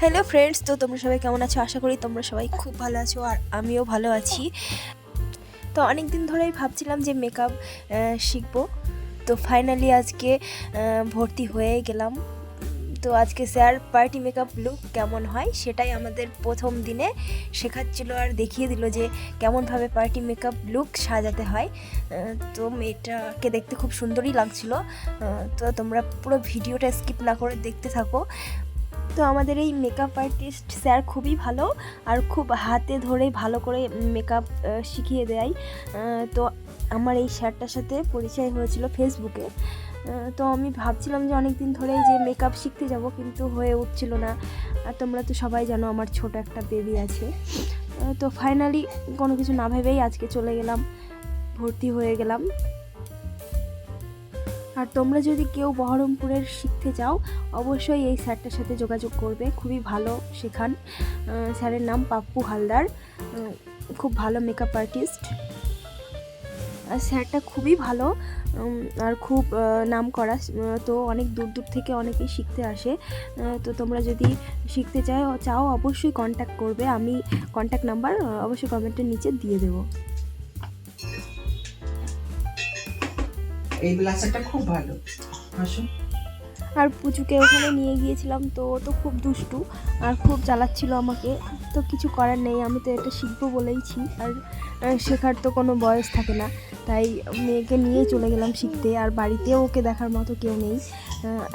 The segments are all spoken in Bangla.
হ্যালো ফ্রেন্ডস তো তোমরা সবাই কেমন আছো? আশা করি তোমরা সবাই খুব ভালো আছো আর আমিও ভালো আছি। তো অনেক দিন ধরেই ভাবছিলাম যে মেকআপ শিখব। তো ফাইনালি আজকে ভর্তি হয়ে গেলাম। তো আজকে স্যার পার্টি মেকআপ লুক কেমন হয় সেটাই আমাদের প্রথম দিনে শেখাচ্ছিল আর দেখিয়ে দিল যে কেমনভাবে পার্টি মেকআপ লুক সাজাতে হয়। তো মেয়েটাকে দেখতে খুব সুন্দরই লাগছিল। তো তোমরা পুরো ভিডিওটা স্কিপ না করে দেখতে থাকো। তো আমাদের এই মেকআপ আর্টিস্ট স্যার খুবই ভালো আর খুব হাতে ধরে ভালো করে মেকআপ শিখিয়ে দেয়। তো আমার এই স্যারটার সাথে পরিচয় হয়েছিল ফেসবুকে। তো আমি ভাবছিলাম যে অনেক দিন ধরেই যে মেকআপ শিখতে যাব, কিন্তু হয়ে উঠছিল না। আর তোমরা তো সবাই জানো আমার ছোট একটা বেবি আছে। তো ফাইনালি কোনো কিছু না ভেবেই আজকে চলে গেলাম, ভর্তি হয়ে গেলাম। আর তোমরা যদি কেউ বহরমপুরের শিখতে চাও, অবশ্যই এই স্যারটার সাথে যোগাযোগ করবে, খুবই ভালো শেখান। স্যারের নাম পাপ্পু হালদার খুব ভালো মেকআপ আর্টিস্ট আর স্যারটা খুবই ভালো আর খুব নাম করা তো অনেক দূর দূর থেকে অনেকেই শিখতে আসে। তো তোমরা যদি শিখতে চাও চাও অবশ্যই কন্ট্যাক্ট করবে। আমি কন্ট্যাক্ট নাম্বার অবশ্যই কমেন্টের নিচে দিয়ে দেবো। এই ব্লাসারটা খুব ভালো। আসো। আর পুচুকে ওখানে নিয়ে গিয়েছিলাম তো ও তো খুব দুষ্টু আর খুব জ্বালাচ্ছিল আমাকে। তো কিছু করার নেই আমি তো এটা শিখব বলেইছি আর শেখার তো কোনো বয়স থাকে না। তাই মেয়েকে নিয়েই চলে গেলাম শিখতে আর বাড়িতেও ওকে দেখার মতো কেউ নেই।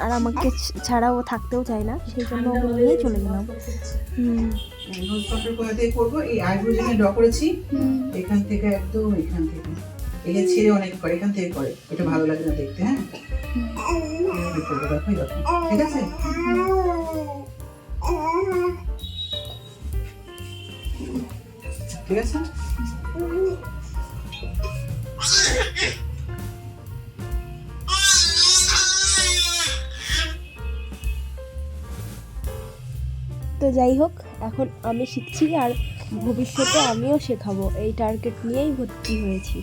আর আমাকে ছাড়াও থাকতেও চায় না সেই জন্য ওকে নিয়েই চলে গেলাম। হুম। নোজ কন্ট্রোল কোথা থেকে করব এই আইব্রো যেখানে ড্র করেছি এখান থেকে একদম এখান থেকে। এই যে ছেড়ে অনেক করে এখান থেকে করে। এটা ভালো লাগে না দেখতে হ্যাঁ? এইভাবে করব, দেখো এরকম। তো যাই হোক এখন আমি শিখছি আর ভবিষ্যতে আমিও শেখাবো এই টার্গেট নিয়েই ভর্তি হয়েছি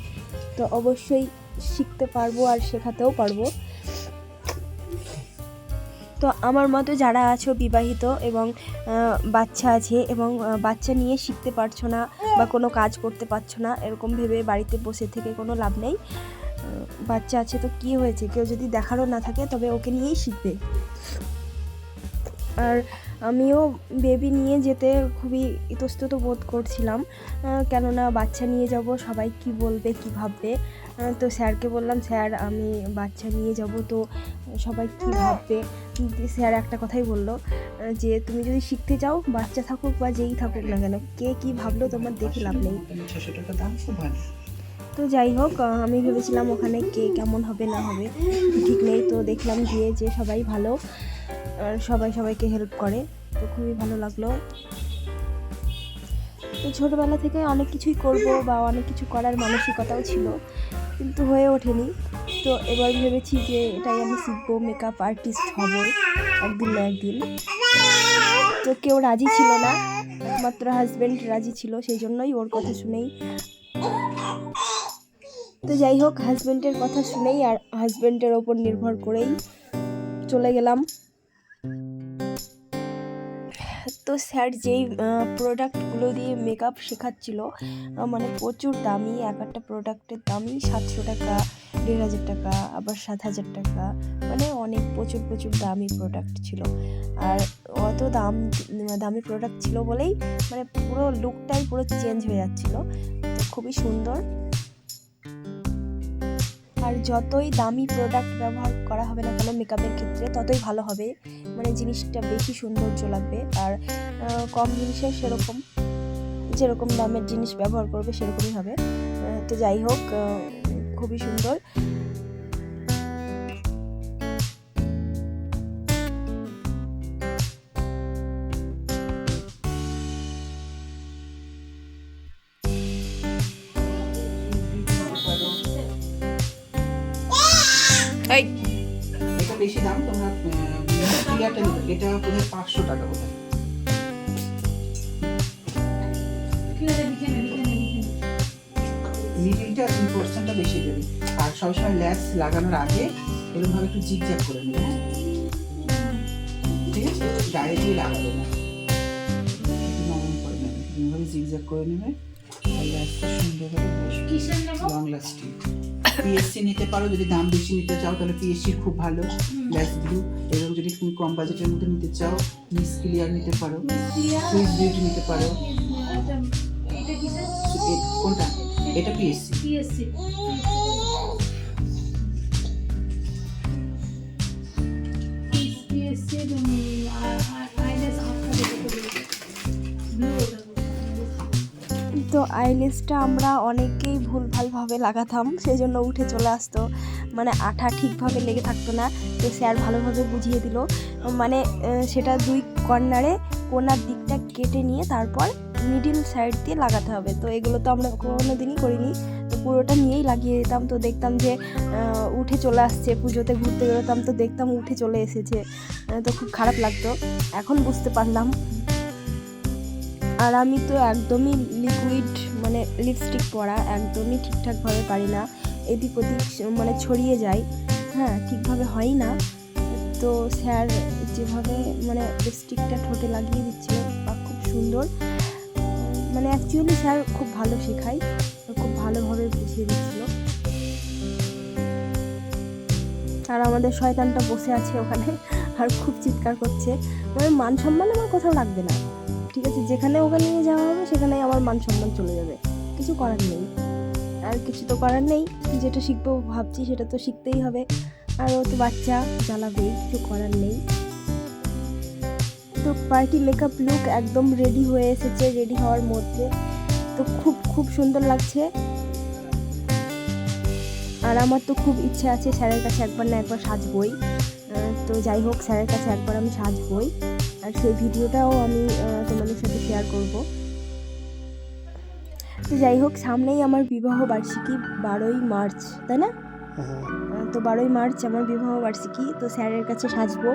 তো অবশ্যই শিখতে পারব আর শেখাতেও পারব তো আমার মতো যারা আছো বিবাহিত এবং বাচ্চা আছে এবং বাচ্চা নিয়ে শিখতে পারছ না বা কোনো কাজ করতে পারছ না, এরকম ভেবে বাড়িতে বসে থেকে কোনো লাভ নেই। বাচ্চা আছে তো কী হয়েছে? কেউ যদি দেখারও না থাকে তবে ওকে নিয়েই শিখবে। আর আমিও বেবি নিয়ে যেতে খুবই ইতস্তত বোধ করছিলাম কেননা বাচ্চা নিয়ে যাব, সবাই কি বলবে, কি ভাববে? তো স্যারকে বললাম, স্যার, আমি বাচ্চা নিয়ে যাব। তো সবাই কি ভাববে? স্যার একটা কথাই বলল যে, তুমি যদি শিখতে চাও বাচ্চা থাকুক বা যেই থাকুক না কেন, কে কি ভাবলো তোমার দেখে লাভ নেই। তো যাই হোক আমি ভেবেছিলাম ওখানে কে কেমন হবে না হবে, ঠিক নেই। তো দেখলাম গিয়ে যে সবাই ভালো। সবাই সবাইকে হেল্প করে। তো খুবই ভালো লাগল। তো ছোটোবেলা থেকে অনেক কিছুই করব বা অনেক কিছু করার মানসিকতাও ছিল, কিন্তু হয়ে ওঠেনি। তো এবার ভেবেছি যে এটাই আমি শিখব মেকআপ আর্টিস্ট হব একদিন না একদিন। তো কেউ রাজি ছিল না, একমাত্র হাজব্যান্ড রাজি ছিল, সেই জন্যই ওর কথা শুনেই। তো যাই হোক হাজব্যান্ডের কথা শুনেই আর হাজব্যান্ডের ওপর নির্ভর করেই চলে গেলাম। তো স্যার যেই প্রোডাক্টগুলো দিয়ে মেকআপ শেখাচ্ছিল মানে প্রচুর দামি এক একটা প্রোডাক্টের দামই সাতশো টাকা দেড় হাজার টাকা আবার সাত হাজার টাকা মানে অনেক প্রচুর প্রচুর দামি প্রোডাক্ট ছিল। আর অত দাম দামি প্রোডাক্ট ছিল বলেই মানে পুরো লুকটাই পুরো চেঞ্জ হয়ে যাচ্ছিল। তো খুবই সুন্দর। আর যতই দামি প্রোডাক্ট ব্যবহার করা হবে না কেন মেকআপের ক্ষেত্রে ততই ভালো হবে। মানে জিনিসটা বেশি সৌন্দর্য লাগবে আর কম জিনিসে সেরকম, যেরকম দামের জিনিস ব্যবহার করবে সেরকমই হবে। তো যাই হোক খুবই সুন্দর। বেশি দাম তোমরা ক্লিয়ারটা নেবে। এটা বোধহয় পাঁচশো টাকা বোধ হয় মিডিলটা পোর্শনটা বেশি দেবে। আর সবসময় ল্যাস লাগানোর আগে এরকম ভাবে একটু জিগ জ্যাগ করে নেবে হ্যাঁ? ঠিক আছে? ডাইরেক্টলি লাগাবে না। নরম করে নেবে। এরকমভাবে জিগ করে নেবে। আর ল্যাসটা সুন্দরভাবে বসবে লং লাস্টিং পিএসসি নিতে পারো, যদি দাম বেশি নিতে চাও, তাহলে পিএসসি খুব ভালো। ল্যাস ব্লু এবং যদি তুমি কম বাজেটের মধ্যে নিতে চাও মিস ক্লিয়ার নিতে পারো। সুইস নিতে পারো। কোনটা? এটা পিএসসি পিএসসি পিএসসি আইলেসটা আমরা অনেকেই ভুলভালভাবে লাগাতাম সেই জন্য উঠে চলে আসতো। মানে আঠা ঠিকভাবে লেগে থাকতো না, তো স্যার ভালোভাবে বুঝিয়ে দিল। মানে সেটা দুই কর্নারে কোনার দিকটা কেটে নিয়ে তারপর মিডিল সাইড দিয়ে লাগাতে হবে। তো এগুলো তো আমরা কোনো দিনই করিনি, তো পুরোটা নিয়েই লাগিয়ে দিতাম তো দেখতাম যে উঠে চলে আসছে, পুজোতে ঘুরতে বেরোতাম, তো দেখতাম উঠে চলে এসেছে। তো খুব খারাপ লাগতো। এখন বুঝতে পারলাম আর আমি তো একদমই লিকুইড মানে লিপস্টিক পরা একদমই ঠিকঠাকভাবে পারি না। এদিক ওদিক মানে ছড়িয়ে যায়। হ্যাঁ ঠিকভাবে হয় না। তো স্যার যেভাবে মানে লিপস্টিকটা ঠোঁটে লাগিয়ে দিচ্ছিল বা খুব সুন্দর। মানে অ্যাকচুয়ালি স্যার খুব ভালো শেখায়, খুব ভালোভাবে বুঝিয়ে দিচ্ছিল। আর আমাদের শয়তানটা বসে আছে ওখানে, আর খুব চিৎকার করছে। মানে মান সম্মান আমার কোথাও লাগবে না। ঠিক আছে, যেখানে ওকে নিয়ে যাওয়া হবে সেখানে আমার মান সম্মান চলে যাবে। কিছু করার নেই। আর কিছু তো করার নেই। যেটা শিখব ভাবছি, সেটা তো শিখতেই হবে। আর ও তো বাচ্চা জ্বালাবেই কিছু করার নেই। তো পার্টি মেকআপ লুক একদম রেডি হয়ে এসেছে রেডি হওয়ার মধ্যে। তো খুব খুব সুন্দর লাগছে। আর আমার তো খুব ইচ্ছা আছে স্যারের কাছে একবার না একবার সাজবই। তো যাই হোক, স্যারের কাছে একবার আমি সাজবই। আর সেই ভিডিওটাও আমি তোমাদের সাথে শেয়ার করব। তো যাই হোক সামনেই আমার বিবাহ বার্ষিকী বারোই মার্চ তাই না? তো বারোই মার্চ আমার বিবাহ বার্ষিকী তো স্যারের কাছে সাজবো।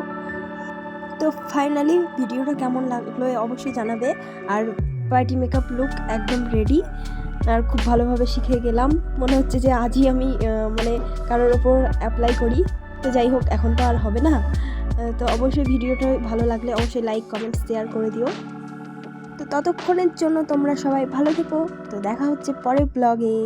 তো ফাইনালি ভিডিওটা কেমন লাগল অবশ্যই জানাবে। আর পার্টি মেকআপ লুক একদম রেডি আর খুব ভালোভাবে শিখে গেলাম। মনে হচ্ছে যে আজই আমি মানে কারোর ওপর অ্যাপ্লাই করি। তো যাই হোক এখন তো আর হবে না। তো অবশ্যই ভিডিওটা ভালো লাগলে অবশ্যই লাইক কমেন্ট শেয়ার করে দিও। তো ততক্ষণের জন্য তোমরা সবাই ভালো থেকো। তো দেখা হচ্ছে পরের ব্লগে